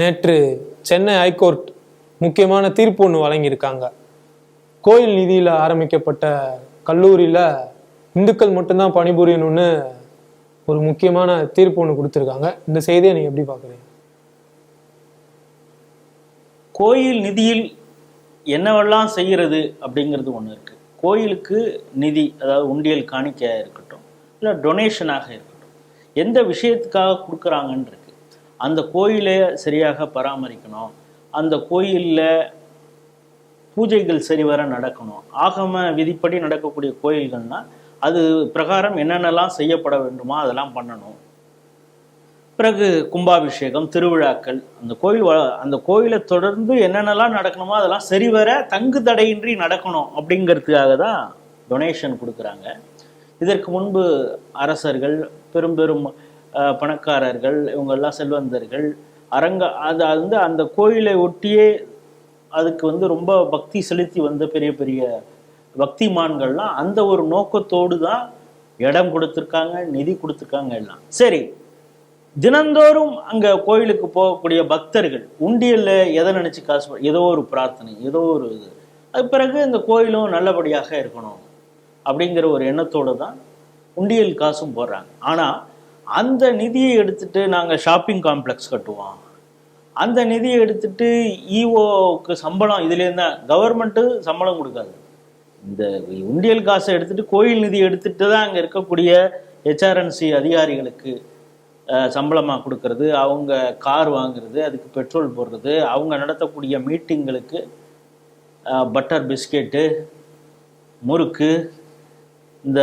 நேற்று சென்னை ஹைகோர்ட் முக்கியமான தீர்ப்பு ஒன்று வழங்கியிருக்காங்க. கோயில் நிதியில் ஆரம்பிக்கப்பட்ட கல்லூரியில் இந்துக்கள் மட்டும்தான் பணிபுரியணும்னு ஒரு முக்கியமான தீர்ப்பு ஒன்று கொடுத்துருக்காங்க. இந்த செய்தியை நீங்கள் எப்படி பார்க்குறீங்க? கோயில் நிதியில் என்னவெல்லாம் செய்கிறது அப்படிங்கிறது ஒன்று இருக்கு. கோயிலுக்கு நிதி அதாவது உண்டியல் காணிக்கையாக இருக்கட்டும் இல்லை டொனேஷனாக இருக்கட்டும் எந்த விஷயத்துக்காக கொடுக்குறாங்கன்னு இருக்கு. அந்த கோயிலை சரியாக பராமரிக்கணும். அந்த கோயிலில் பூஜைகள் சரிவர நடக்கணும். ஆகம விதிப்படி நடக்கக்கூடிய கோயில்கள்னா அது பிரகாரம் என்னென்னலாம் செய்யப்பட வேண்டுமோ அதெல்லாம் பண்ணணும். பிறகு கும்பாபிஷேகம் திருவிழாக்கள் அந்த கோயில் வ- அந்த கோயிலை தொடர்ந்து என்னென்னலாம் நடக்கணுமோ அதெல்லாம் சரிவர தங்கு தடையின்றி நடக்கணும் அப்படிங்கிறதுக்காக தான் டொனேஷன் கொடுக்குறாங்க. இதற்கு முன்பு அரசர்கள் பெரும் பெரும் பணக்காரர்கள் இவங்கெல்லாம் செல்வந்தர்கள் அரங்க அது அது வந்து அந்த கோயிலை ஒட்டியே அதுக்கு வந்து ரொம்ப பக்தி செலுத்தி வந்த பெரிய பெரிய பக்திமான்கள்லாம் அந்த ஒரு நோக்கத்தோடு தான் இடம் கொடுத்துருக்காங்க நிதி கொடுத்துருக்காங்க எல்லாம். சரி தினந்தோறும் அங்க கோயிலுக்கு போகக்கூடிய பக்தர்கள் உண்டியல்ல எதை நினைச்சு காசு ஏதோ ஒரு பிரார்த்தனை ஏதோ ஒரு இது அது பிறகு இந்த கோயிலும் நல்லபடியாக இருக்கணும் அப்படிங்கிற ஒரு எண்ணத்தோடு தான் உண்டியல் காசும் போடுறாங்க. ஆனா அந்த நிதியை எடுத்துட்டு நாங்கள் ஷாப்பிங் காம்ப்ளெக்ஸ் கட்டுவோம். அந்த நிதியை எடுத்துட்டு இஓக்கு சம்பளம் இதுலேருந்து தான் கவர்மெண்ட்டு சம்பளம் கொடுக்காது. இந்த உண்டியல் காசை எடுத்துட்டு கோயில் நிதி எடுத்துட்டு தான் அங்கே இருக்கக்கூடிய ஹெச்ஆர்என்சி அதிகாரிகளுக்கு சம்பளமாக கொடுக்கறது அவங்க கார் வாங்குறது அதுக்கு பெட்ரோல் போடுறது அவங்க நடத்தக்கூடிய மீட்டிங்களுக்கு பட்டர் பிஸ்கெட்டு முறுக்கு இந்த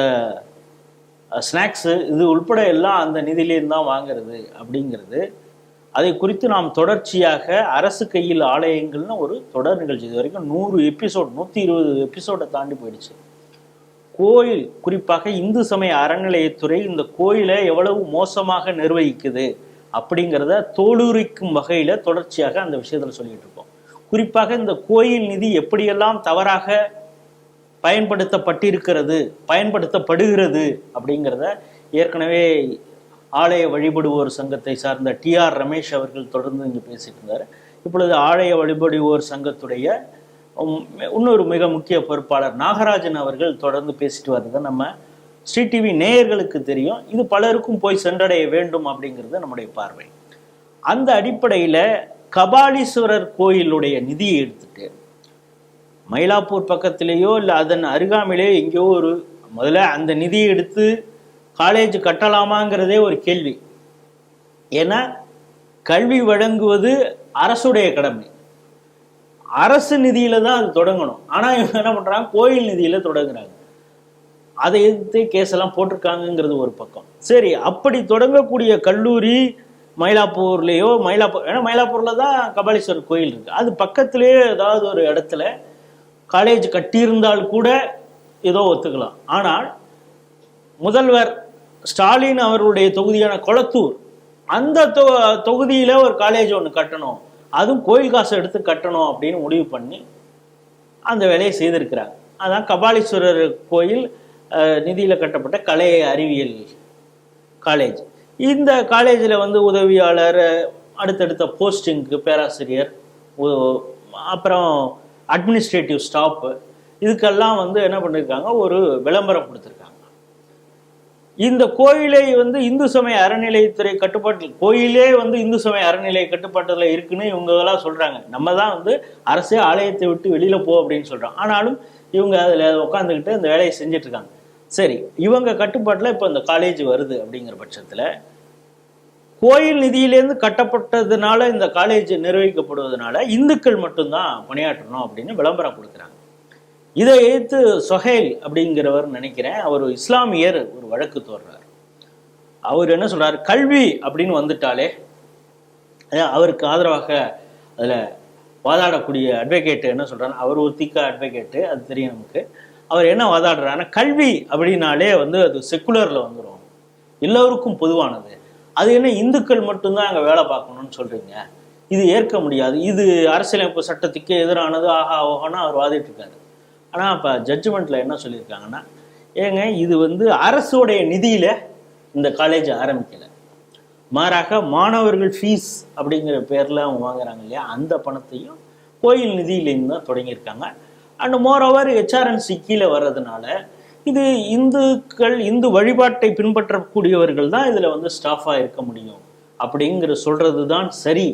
ஸ்நாக்ஸு இது உள்பட எல்லாம் அந்த நிதியிலேருந்து தான் வாங்கிறது அப்படிங்கிறது. அதை குறித்து நாம் தொடர்ச்சியாக அரசு கையில் ஆலயங்கள்னு ஒரு தொடர் நிகழ்ச்சி. இது வரைக்கும் நூறு எபிசோட் நூற்றி இருபது எபிசோடை தாண்டி போயிடுச்சு. கோயில் குறிப்பாக இந்து சமய அறநிலையத்துறை இந்த கோயிலை எவ்வளவு மோசமாக நிர்வகிக்குது அப்படிங்கிறத தோலுரிக்கும் வகையில் தொடர்ச்சியாக அந்த விஷயத்தில் சொல்லிட்டு இருக்கோம். குறிப்பாக இந்த கோயில் நிதி எப்படியெல்லாம் தவறாக பயன்படுத்தப்பட்டிருக்கிறது பயன்படுத்தப்படுகிறது அப்படிங்கிறத ஏற்கனவே ஆலய வழிபடுவோர் சங்கத்தை சார்ந்த டிஆர் ரமேஷ் அவர்கள் தொடர்ந்து இங்கே பேசிட்டு இருந்தார். இப்பொழுது ஆலய வழிபடுவோர் சங்கத்துடைய இன்னொரு மிக முக்கிய பொறுப்பாளர் நாகராஜன் அவர்கள் தொடர்ந்து பேசிட்டு வர்றதை நம்ம ஸ்ரீ டிவி நேயர்களுக்கு தெரியும். இது பலருக்கும் போய் சென்றடைய வேண்டும் அப்படிங்கிறது நம்முடைய பார்வை. அந்த அடிப்படையில் கபாலீஸ்வரர் கோயிலுடைய நிதியை எடுத்துட்டு மயிலாப்பூர் பக்கத்திலேயோ இல்லை அதன் அருகாமையிலேயோ எங்கேயோ ஒரு முதல்ல அந்த நிதியை எடுத்து காலேஜ் கட்டலாமாங்கிறதே ஒரு கேள்வி. ஏன்னா கல்வி வழங்குவது அரசுடைய கடமை. அரசு நிதியில தான் அது தொடங்கணும். ஆனால் இவங்க என்ன பண்றாங்க? கோயில் நிதியில தொடங்குறாங்க. அதை எதிர்த்து கேஸ் எல்லாம் போட்டிருக்காங்கங்கிறது ஒரு பக்கம். சரி அப்படி தொடங்கக்கூடிய கல்லூரி மயிலாப்பூர்லேயோ மயிலாப்பூர் ஏன்னா மயிலாப்பூர்ல தான் கபாலீஸ்வரர் கோயில் இருக்கு. அது பக்கத்திலேயே ஏதாவது ஒரு இடத்துல காலேஜ் கட்டியிருந்தால் கூட ஏதோ ஒத்துக்கலாம். ஆனால் முதல்வர் ஸ்டாலின் அவர்களுடைய தொகுதியான கொளத்தூர் அந்த தொ தொகுதியில ஒரு காலேஜ் ஒன்று கட்டணும். அதுவும் கோயில் காசு எடுத்து கட்டணும் அப்படின்னு முடிவு பண்ணி அந்த வேலையை செய்திருக்கிறாங்க அதான் கபாலீஸ்வரர் கோயில் நிதியில் கட்டப்பட்ட கலை அறிவியல் காலேஜ் இந்த காலேஜில் வந்து உதவியாளர் அடுத்தடுத்த போஸ்டிங்க்கு பேராசிரியர் அப்புறம் அட்மினிஸ்ட்ரேட்டிவ் ஸ்டாப்பு இதுக்கெல்லாம் வந்து என்ன பண்ணியிருக்காங்க ஒரு விளம்பரம் கொடுத்துருக்காங்க. இந்த கோயிலை வந்து இந்து சமய அறநிலையத்துறை கட்டுப்பாட்டில் கோயிலே வந்து இந்து சமய அறநிலை கட்டுப்பாட்டில் இருக்குன்னு இவங்க சொல்கிறாங்க நம்ம தான் வந்து அரசே ஆலயத்தை விட்டு வெளியில் போ அப்படின்னு சொல்கிறோம் ஆனாலும் இவங்க அதில் உட்காந்துக்கிட்டு அந்த வேலையை செஞ்சிட்ருக்காங்க சரி இவங்க கட்டுப்பாட்டில் இப்போ இந்த காலேஜ் வருது அப்படிங்கிற பட்சத்தில் கோயில் நிதியிலேருந்து கட்டப்பட்டதுனால இந்த காலேஜ் நிர்வகிக்கப்படுவதனால இந்துக்கள் மட்டும்தான் பணியாற்றணும் அப்படின்னு விளம்பரம் கொடுக்குறாங்க. இதை எதிர்த்து சொஹேல் அப்படிங்கிறவர் நினைக்கிறேன் அவர் இஸ்லாமியர் ஒரு வழக்கு தோடுறார். அவர் என்ன சொல்றாரு? கல்வி அப்படின்னு வந்துட்டாலே அவருக்கு ஆதரவாக அதில் வாதாடக்கூடிய அட்வொகேட்டு என்ன சொல்கிறாரு அவர் ஒரு திக்க அட்வொகேட்டு அது தெரியும் நமக்கு. அவர் என்ன வாதாடுறாருன்னா கல்வி அப்படின்னாலே வந்து அது செக்குலரில் வந்துடும் எல்லோருக்கும் பொதுவானது. அது என்ன இந்துக்கள் மட்டும்தான் அங்கே வேலை பார்க்கணும்னு சொல்கிறீங்க இது ஏற்க முடியாது. இது அரசியலமைப்பு சட்டத்துக்கு எதிரானது. ஆஹா ஓஹோன்னு அவர் வாதிட்டு இருக்காரு. ஆனால் இப்போ ஜட்ஜ்மெண்ட்டில் என்ன சொல்லியிருக்காங்கன்னா ஏங்க இது வந்து அரசுடைய நிதியில் இந்த காலேஜ் ஆரம்பிக்கலை. மாறாக மாணவர்கள் ஃபீஸ் அப்படிங்கிற பேரில் அவங்க வாங்குறாங்க இல்லையா? அந்த பணத்தையும் கோயில் நிதியிலேருந்து தான் தொடங்கியிருக்காங்க. அண்ட் மோரோவர் ஹெச்ஆர்என்சி கீழே வர்றதுனால இது இந்துக்கள் இந்து வழிபாட்டை பின்பற்றக்கூடியவர்கள் தான் இதில் வந்து ஸ்டாஃபாக இருக்க முடியும். அப்படிங்கிற சொல்கிறது தான் சரி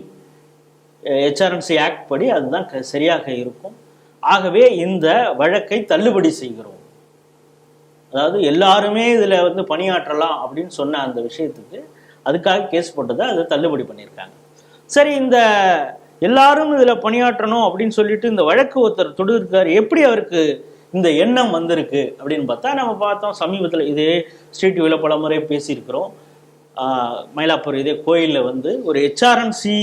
ஹெச்ஆர்என்சி ஆக்ட் படி அதுதான் க- சரியாக இருக்கும். ஆகவே இந்த வழக்கை தள்ளுபடி செய்கிறோம். அதாவது எல்லாருமே இதில் வந்து பணியாற்றலாம் அப்படின்னு சொன்ன அந்த விஷயத்துக்கு அதுக்காக கேஸ் போட்டதை அதை தள்ளுபடி பண்ணியிருக்காங்க. சரி இந்த எல்லாரும் இதில் பணியாற்றணும் அப்படின்னு சொல்லிட்டு இந்த வழக்கு ஒருத்தர் தொடுக்காரு எப்படி அவருக்கு இந்த எண்ணம் வந்திருக்கு அப்படின்னு பார்த்தா நம்ம பார்த்தோம் சமீபத்தில் இதே ஸ்ட்ரீட் வியூவில் பல முறை பேசியிருக்கிறோம் மயிலாப்பூர் இதே கோயிலில் வந்து ஒரு ஹெச்ஆர்என்சி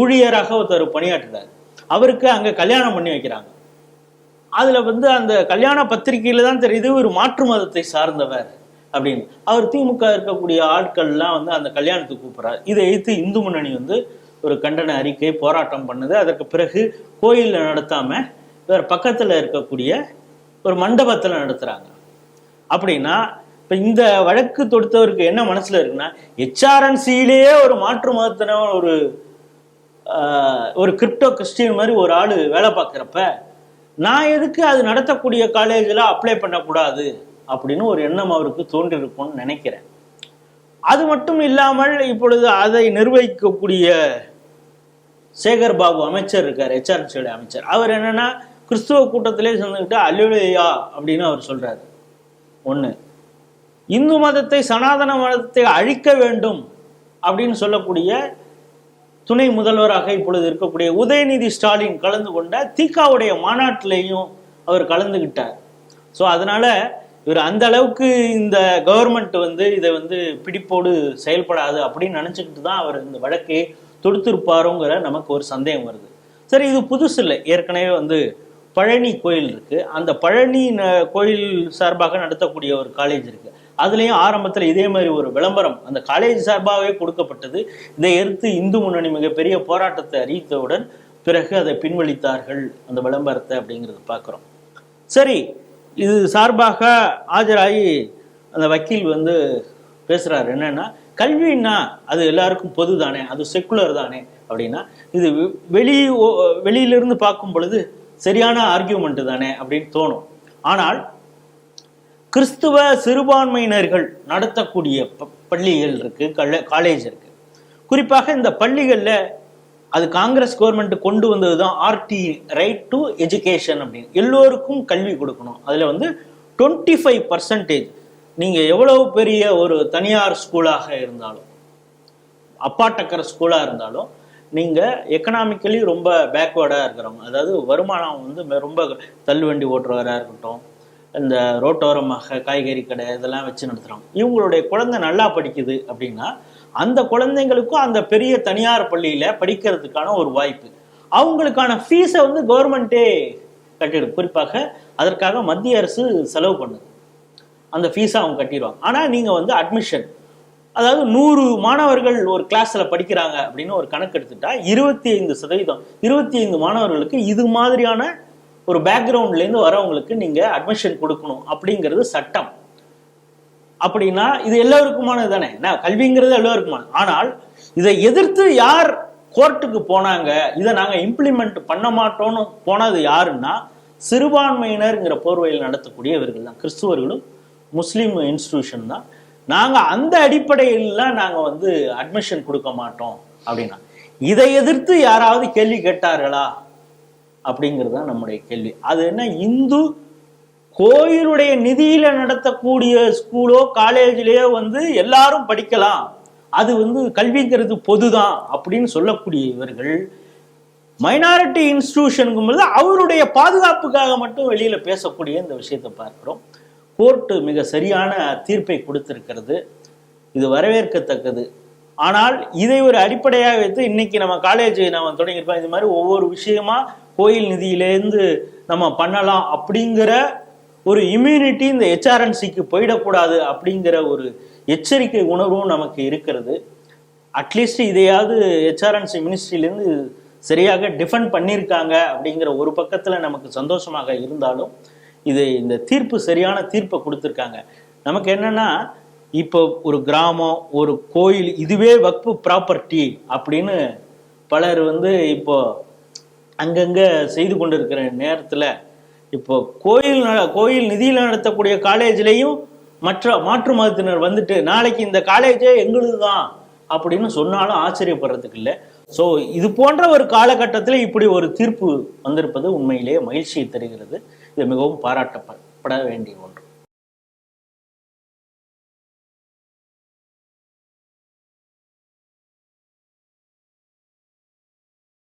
ஊழியராக ஒருத்தர் பணியாற்றுறாரு. அவருக்கு அங்கே கல்யாணம் பண்ணி வைக்கிறாங்க. அதில் வந்து அந்த கல்யாண பத்திரிகையில் தான் தெரியுது ஒரு மாற்று மதத்தை சார்ந்தவர் அப்படின்னு. அவர் திமுக இருக்கக்கூடிய ஆட்கள்லாம் வந்து அந்த கல்யாணத்துக்கு கூப்பிட்றாரு. இதை எதிர்த்து இந்து முன்னணி வந்து ஒரு கண்டன அறிக்கை போராட்டம் பண்ணுது. அதற்கு பிறகு கோயிலில் நடத்தாமல் இவர் பக்கத்தில் இருக்கக்கூடிய ஒரு மண்டபத்தில் நடத்துகிறாங்க அப்படின்னா இப்போ இந்த வழக்கு தொடுத்தவருக்கு என்ன மனசில் இருக்குன்னா ஹெச்ஆர்என்சியிலேயே ஒரு மாற்று மதத்தின ஒரு ஒரு கிரிப்டோ கிறிஸ்டின் மாதிரி ஒரு ஆள் வேலை பார்க்குறப்ப நான் எதுக்கு அது நடத்தக்கூடிய காலேஜில் அப்ளை பண்ணக்கூடாது? அப்படின்னு ஒரு எண்ணம் அவருக்கு தோன்றிருக்கும்னு நினைக்கிறேன். அது மட்டும் இல்லாமல் இப்பொழுது அதை நிர்வகிக்கக்கூடிய சேகர் பாபு அமைச்சர் இருக்கார் ஹெச்ஆர்சியோட அமைச்சர். அவர் என்னன்னா கிறிஸ்துவ கூட்டத்திலே சேர்ந்துக்கிட்டு அல்லுலையா அப்படின்னு அவர் சொல்றாரு. ஒன்று இந்து மதத்தை சனாதன மதத்தை அழிக்க வேண்டும் அப்படின்னு சொல்லக்கூடிய துணை முதல்வராக இப்பொழுது இருக்கக்கூடிய உதயநிதி ஸ்டாலின் கலந்து கொண்ட திகாவுடைய மாநாட்டிலையும் அவர் கலந்துகிட்டார். ஸோ அதனால இவர் அந்த அளவுக்கு இந்த கவர்மெண்ட் வந்து இதை வந்து பிடிப்போடு செயல்படாது அப்படின்னு நினச்சிக்கிட்டு தான் அவர் இந்த வழக்கை தொடுத்திருப்பாரோங்கிற நமக்கு ஒரு சந்தேகம் வருது. சரி இது புதுசு இல்லை ஏற்கனவே வந்து பழனி கோயில் இருக்கு. அந்த பழனி கோயில் சார்பாக நடத்தக்கூடிய ஒரு காலேஜ் இருக்கு. அதுலேயும் ஆரம்பத்தில் இதே மாதிரி ஒரு விளம்பரம் அந்த காலேஜ் சார்பாகவே கொடுக்கப்பட்டது. இதை எதிர்த்து இந்து முன்னணி மிகப்பெரிய போராட்டத்தை அறிவித்தவுடன் பிறகு அதை பின்வலித்தார்கள் அந்த விளம்பரத்தை அப்படிங்கிறது பார்க்குறோம். சரி இது சார்பாக ஆஜராகி அந்த வக்கீல் வந்து பேசுகிறார் என்னன்னா கல்வின்னா அது எல்லாருக்கும் பொது தானே அது செக்குலர் தானே அப்படின்னா இது வெளி ஓ- வெளியிலிருந்து பார்க்கும் பொழுது சரியான ஆர்கியூமெண்ட் தானே அப்படின்னு தோணும். ஆனால் கிறிஸ்துவ சிறுபான்மையினர்கள் நடத்தக்கூடிய ப- பள்ளிகள் இருக்கு காலேஜ் இருக்கு. குறிப்பாக இந்த பள்ளிகளில் அது காங்கிரஸ் கவர்மெண்ட் கொண்டு வந்தது தான் ஆர்டி ரைட் டு எஜுகேஷன் அப்படின்னு. எல்லோருக்கும் கல்வி கொடுக்கணும். அதில் வந்து டுவெண்ட்டி ஃபைவ் பர்சன்டேஜ் நீங்கள் எவ்வளவு பெரிய ஒரு தனியார் ஸ்கூலாக இருந்தாலும் அப்பாட்டக்கர ஸ்கூலாக இருந்தாலும் நீங்கள் எக்கனாமிக்கலி ரொம்ப பேக்வேர்டாக இருக்கிறவங்க அதாவது வருமானம் வந்து ரொம்ப தள்ளுவண்டி ஓட்டுறவராக இருக்கட்டும் இந்த ரோட்டோரமாக காய்கறி கடை இதெல்லாம் வச்சு நடத்துகிறோம் இவங்களுடைய குழந்தை நல்லா படிக்குது அப்படின்னா அந்த குழந்தைங்களுக்கும் அந்த பெரிய தனியார் பள்ளியில் படிக்கிறதுக்கான ஒரு வாய்ப்பு. அவங்களுக்கான ஃபீஸை வந்து கவர்மெண்ட்டே கட்டிடும் குறிப்பாக அதற்காக மத்திய அரசு செலவு பண்ணுது. அந்த ஃபீஸை அவங்க கட்டிடுவாங்க. ஆனால் நீங்கள் வந்து அட்மிஷன் அதாவது நூறு மாணவர்கள் ஒரு கிளாஸ்ல படிக்கிறாங்க அப்படின்னு ஒரு கணக்கு எடுத்துட்டா இருபத்தி ஐந்து சதவீதம். இருபத்தி ஐந்து மாணவர்களுக்கு இது மாதிரியான ஒரு பேக்ரவுண்ட்லேருந்து வரவங்களுக்கு நீங்க அட்மிஷன் கொடுக்கணும் அப்படிங்கிறது சட்டம். அப்படின்னா இது எல்லோருக்குமானது தானே? என்ன? கல்விங்கிறது எல்லோருக்குமானது. ஆனால் இதை எதிர்த்து யார் கோர்ட்டுக்கு போனாங்க இதை நாங்கள் இம்ப்ளிமெண்ட் பண்ண மாட்டோம்னு போனது யாருன்னா சிறுபான்மையினர்ங்கிற போர்வையில் நடத்தக்கூடிய இவர்கள் தான். கிறிஸ்துவர்களும் முஸ்லீம் இன்ஸ்டிடியூஷன் தான். நாங்கள் அந்த அடிப்படையிலாம் நாங்கள் வந்து அட்மிஷன் கொடுக்க மாட்டோம் அப்படின்னா. இதை எதிர்த்து யாராவது கேள்வி கேட்டார்களா? அப்படிங்கிறது தான் நம்முடைய கேள்வி. அது என்ன? இந்து கோயிலுடைய நிதியில நடத்தக்கூடிய ஸ்கூலோ காலேஜிலேயோ வந்து எல்லாரும் படிக்கலாம். அது வந்து கல்விங்கிறது பொதுதான் அப்படின்னு சொல்லக்கூடிய இவர்கள் மைனாரிட்டி இன்ஸ்டிடியூஷனுங்கும் பொழுது அவருடைய பாதுகாப்புக்காக மட்டும் வெளியில பேசக்கூடிய இந்த விஷயத்தை பார்க்கிறோம். கோர்ட்டு மிக சரியான தீர்ப்பை கொடுத்திருக்கிறது. இது வரவேற்கத்தக்கது. ஆனால் இதை ஒரு அடிப்படையாக வைத்து இன்னைக்கு நம்ம காலேஜ் நம்ம தொடங்கியிருப்போம் இது மாதிரி ஒவ்வொரு விஷயமா கோயில் நிதியிலேருந்து நம்ம பண்ணலாம் அப்படிங்கிற ஒரு இம்யூனிட்டி இந்த ஹெச்ஆர்என்சிக்கு போயிடக்கூடாது அப்படிங்கிற ஒரு எச்சரிக்கை உணர்வும் நமக்கு இருக்கிறது. அட்லீஸ்ட் இதையாவது ஹெச்ஆர்என்சி மினிஸ்ட்ரியிலேருந்து சரியாக டிஃபெண்ட் பண்ணியிருக்காங்க அப்படிங்கிற ஒரு பக்கத்தில் நமக்கு சந்தோஷமாக இருந்தாலும் இது இந்த தீர்ப்பு சரியான தீர்ப்பை கொடுத்துருக்காங்க. நமக்கு என்னன்னா இப்போ ஒரு கிராமம் ஒரு கோயில் இதுவே வக்பு ப்ராப்பர்ட்டி அப்படின்னு பலர் வந்து இப்போ அங்கங்கே செய்து கொண்டிருக்கிற நேரத்தில் இப்போ கோயில் நட- கோயில் நிதியில் நடத்தக்கூடிய காலேஜ்லேயும் மற்ற மாற்று மதத்தினர் வந்துட்டு நாளைக்கு இந்த காலேஜே எங்களுது தான் அப்படின்னு சொன்னாலும் ஆச்சரியப்படுறதுக்கு இல்லை. ஸோ இது போன்ற ஒரு காலகட்டத்தில் இப்படி ஒரு தீர்ப்பு வந்திருப்பது உண்மையிலேயே மகிழ்ச்சியை தருகிறது. இது மிகவும் பாராட்டப்பட வேண்டிய ஒன்று.